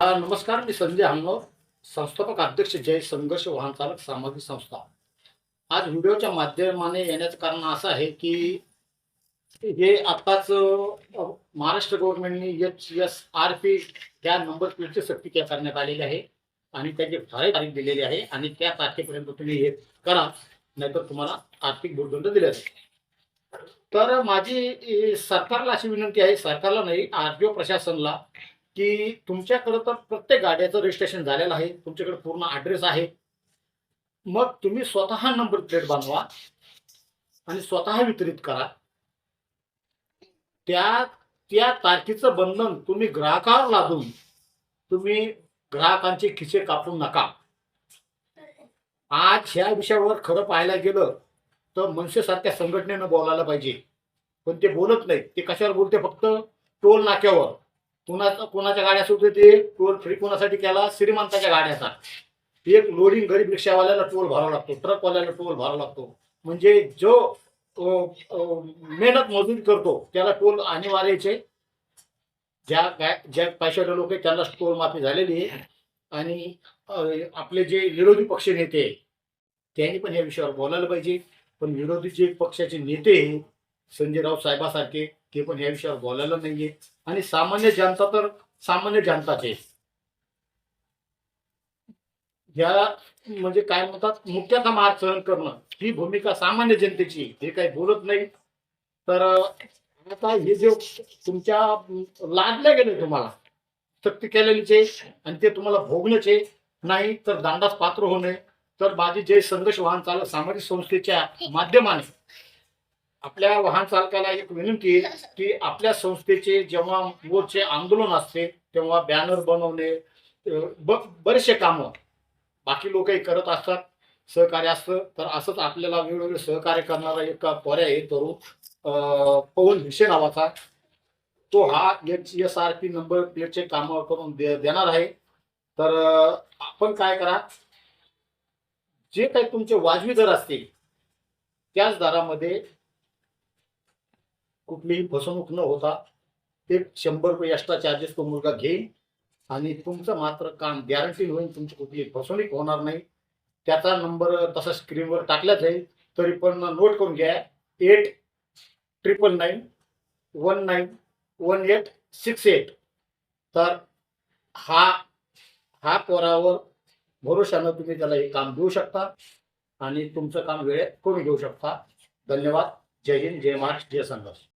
नमस्कार मी संजय हंगव संस्थापक अध्यक्ष जय संघर्ष वाहन चालक सामाजिक संस्था. आज व्हिडिओच्या माध्यमाने येण्याचं कारण असं आहे की हे आताच महाराष्ट्र गव्हर्नमेंटने एच एस आर पी या नंबर प्लेटची सक्ती करण्यात आलेली आहे आणि त्याची ठराविक तारीख दिलेली आहे आणि त्या तारखेपर्यंत तुम्ही हे करा नाहीतर तुम्हाला आर्थिक भूर्दंड दिला जाईल तर माझी सरकारला अशी विनंती आहे सरकारला नाही आर प्रशासनला की तुमच्याकडे तर प्रत्येक गाड्याचं रजिस्ट्रेशन झालेलं आहे. तुमच्याकडे पूर्ण ॲड्रेस आहे. मग तुम्ही स्वतः नंबर प्लेट बनवा आणि स्वतः वितरित करा. त्या त्या तारखेचं बंधन तुम्ही ग्राहकावर लादून तुम्ही ग्राहकांचे खिसे कापू नका. आज ह्या विषयावर खरं पाहायला गेलं तर मनसेसारख्या संघटनेनं बोलायला पाहिजे. पण ते बोलत नाहीत. ते कशावर बोलते? फक्त टोल नाक्यावर. कुणाचा कोणाच्या गाड्या सुटते ते टोल फ्री कोणासाठी केला? श्रीमंताच्या गाड्याचा एक लोडिंग गरीब रिक्षावाल्याला टोल भरावा लागतो ट्रकवाल्याला टोल भरावा लागतो. म्हणजे जो मेहनत मजुरी करतो त्याला टोल अनिवार्यचे. ज्या काय ज्या पैशाचे लोक आहेत त्यांना टोल माफी झालेली आहे. आणि आपले जे विरोधी पक्ष नेते त्यांनी पण या विषयावर बोलायला पाहिजे. पण विरोधी जे पक्षाचे नेते संजय राऊत साहेबासारखे ते पण या विषयावर बोलायला नाहीये. आणि सामान्य जनता तर सामान्य जनताच या म्हणजे काय म्हणतात? मुख्याचा मार्ग सहन करणं ही भूमिका सामान्य जनतेची हे काही बोलत नाही. तर आता हे जे तुमच्या लादले गेले तुम्हाला सक्ती केलेलीचे आणि ते तुम्हाला भोगण्याचे नाही तर दांडास पात्र होणे. तर माझी जे संघर्ष वाहन चालक सामाजिक संस्थेच्या माध्यमाने आपल्या वाहन चालकाला एक विनंती की आपल्या संस्थेचे जेव्हा मोर्चे आंदोलन असते तेव्हा बॅनर बनवणे बरेचसे कामं बाकी लोकही करत असतात सहकार्य असतं. तर असंच आपल्याला वेगवेगळे सहकार्य करणारा एक पर्याय आहे तरुण पवन भिशे नावाचा. तो हा H S R P number प्लेटचे कामं करून दे देणार आहे. तर आपण काय करा जे काही तुमचे वाजवी दर असतील त्याच दरामध्ये कुठलीही फसवणूक न होता ते शंभर रुपये एक्स्ट्रा चार्जेस तो मुलगा घेईल आणि तुमचं मात्र काम गॅरंटी होईल तुमची कुठली फसवणूक होणार नाही. त्याचा नंबर तसा स्क्रीनवर टाकलाच जाईल तरी पण नोट करून घ्या. Eight triple nine one nine one eight six eight तर हा हा पोरावर भरोशानं तुम्ही त्याला हे काम देऊ शकता आणि तुमचं काम वेळेत करून घेऊ शकता. धन्यवाद. जय हिंद जय महाराष्ट्र जय संघर्ष.